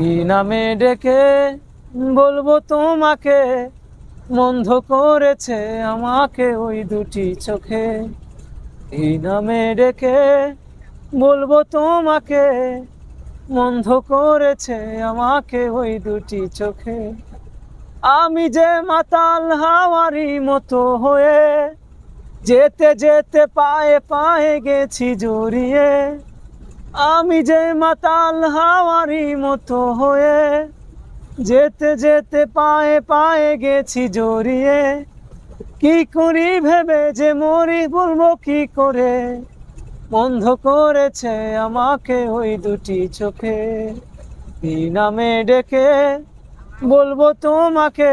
কি নামে ডেকে বলব তোমাকে? বন্ধ করেছে আমাকে ওই দুটি চোখে। কি নামে ডেকে বলব তোমাকে? বন্ধ করেছে আমাকে ওই দুটি চোখে। আমি যে মাতাল হাওয়ারি মতো হয়ে, যেতে যেতে পায়ে পায়ে গেছি জড়িয়ে। আমি যে মাতাল হাওয়ারি মতো হয়ে যেতে যেতে পায়ে পায়ে গেছি জড়িয়ে, কি করি ভেবে যে মরি বলব কি করে? বন্ধ করেছে আমাকে ওই দুটি চোখে নামে ডেকে বলব তোমাকে?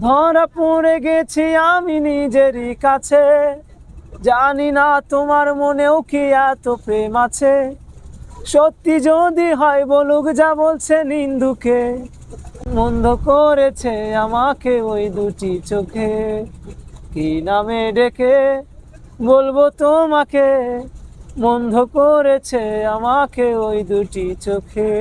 ধরা পড়ে গেছি আমি নিজেরই কাছে। জানি না তোমার মনেও কি এত প্রেম আছে। সত্যি যদি হয় বলুক যা বলছে নিন্দুকে। মন্দ করেছে আমাকে ওই দুটি চোখে। কি নামে ডেকে বলব তোমাকে? বন্ধ করেছে আমাকে ওই দুটি চোখে।